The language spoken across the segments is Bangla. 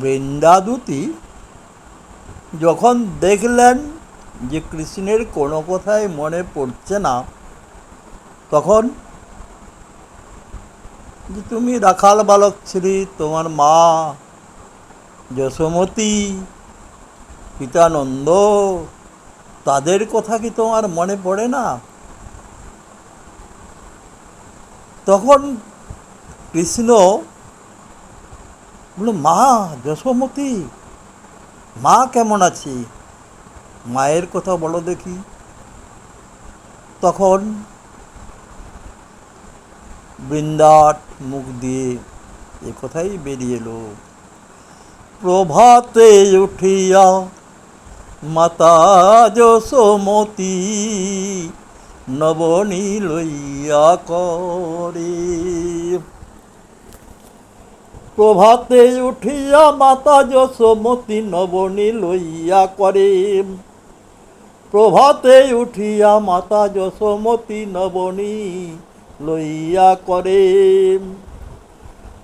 বৃন্দাদুতি যখন দেখলেন যে কৃষ্ণের কোনো কথাই মনে পড়ছে না, তখন যে তুমি রাখাল বালক ছিলি তোমার মা যশোমতী পিতানন্দ তাদের কথা কি তোমার মনে পড়ে না? তখন কৃষ্ণ বলল, মা, যশোমতী, মা কেমন আছে? মায়ের কথা বলো দেখি। তখন বৃন্দাট মুখ দিয়ে এ কথাই বেরিয়ে এলো। প্রভাতে উঠিয়া মাতা যশোমতি, নবনী লইয়া করে প্রভাতে উঠিয়া মাতা যশোমতী নবনী লইয়া করে প্রভাতে উঠিয়া মাতা যশোমতী নবনী লইয়া করে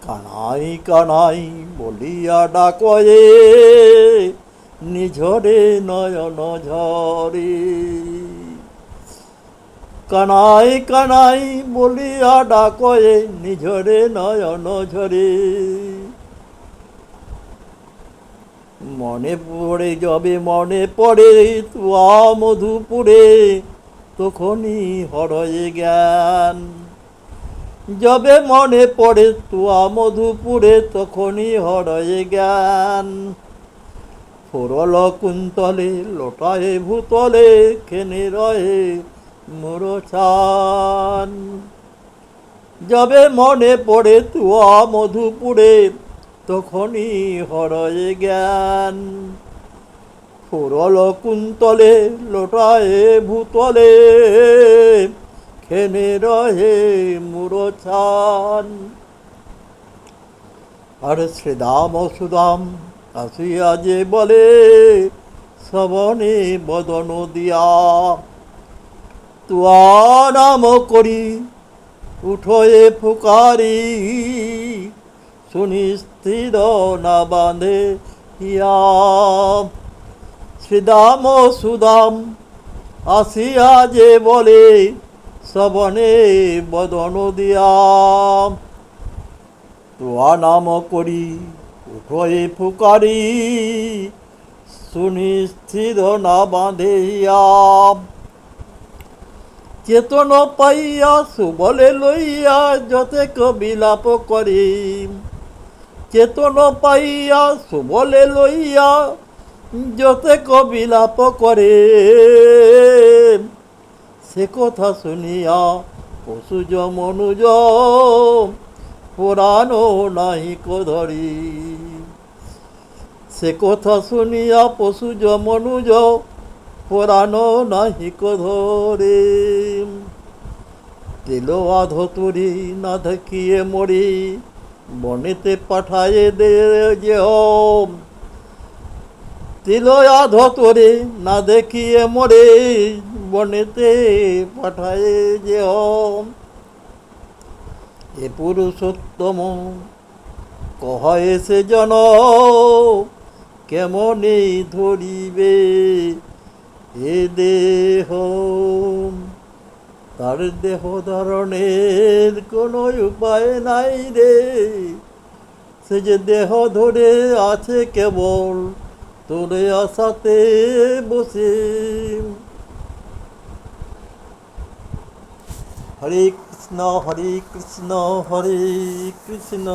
কানাই কানাই বলিয়া ডাকয়ে, নিঝরে নয়ন ঝরে। কানাই কানাই বলিয়া ডাকয়ে নিঝরে নয়ন ঝরে। মনে পড়ে যবে, মনে পড়ে তুয়া মধুপুরে, তখনই হরয়ে জ্ঞান। যবে মনে পড়ে তুয়া মধুপুরে, তখনই হরয়ে জ্ঞান। ফোরল কুন্তলে, লোটায়ে ভূতলে খেনে রয়ে মুরছান যবে মনে পড়ে তুয়া মধুপুরে, তখনই হরয়ে জ্ঞান। ফুরল কুন্তলে, লোটায়ে ভূতলে খেনে রহে মুরছান আর শ্রীদাম ও সুদাম আসিয়া যে বলে, শ্রবণে বদন দিয়া তুয়া নাম করি, উঠয়ে ফুকারি স্থির না বাঁধে ইয়া শ্রীদাম সুদাম, আসিয়া যে বলে, শ্রবণে বদন দিয়াম। তোয়া নাম করি, উঠয়ে ফুকারি স্থির না বাঁধিয়া চেতন পাইয়া সুবলে লইয়া যতেক বিলাপ করি। চেতন পাইয়া সুবলে লইয়া যতেক বিলাপ করে। সে কথা শুনিয়া পশুজ মনুজ পুরাণ নাহিক ধরি সে কথা শুনিয়া পশুজ মনুজ পুরাণ নাহিক ধরে তেল আধতুরি না দেখিয়ে মরি, বনেতে পাঠায়ে দে যে হোম। তিল আধতরে না দেখিয়ে মরে, বনেতে পাঠায়ে যে এ পুরুষোত্তম কহে সে জন কেমনে ধরিবে? এ দেহ, তার দেহ ধারণের কোনো উপায় নাই রে। সে যে দেহ ধরে আছে কেবল, তোরে আসাতে বসে। হরে কৃষ্ণ হরে কৃষ্ণ হরে কৃষ্ণ।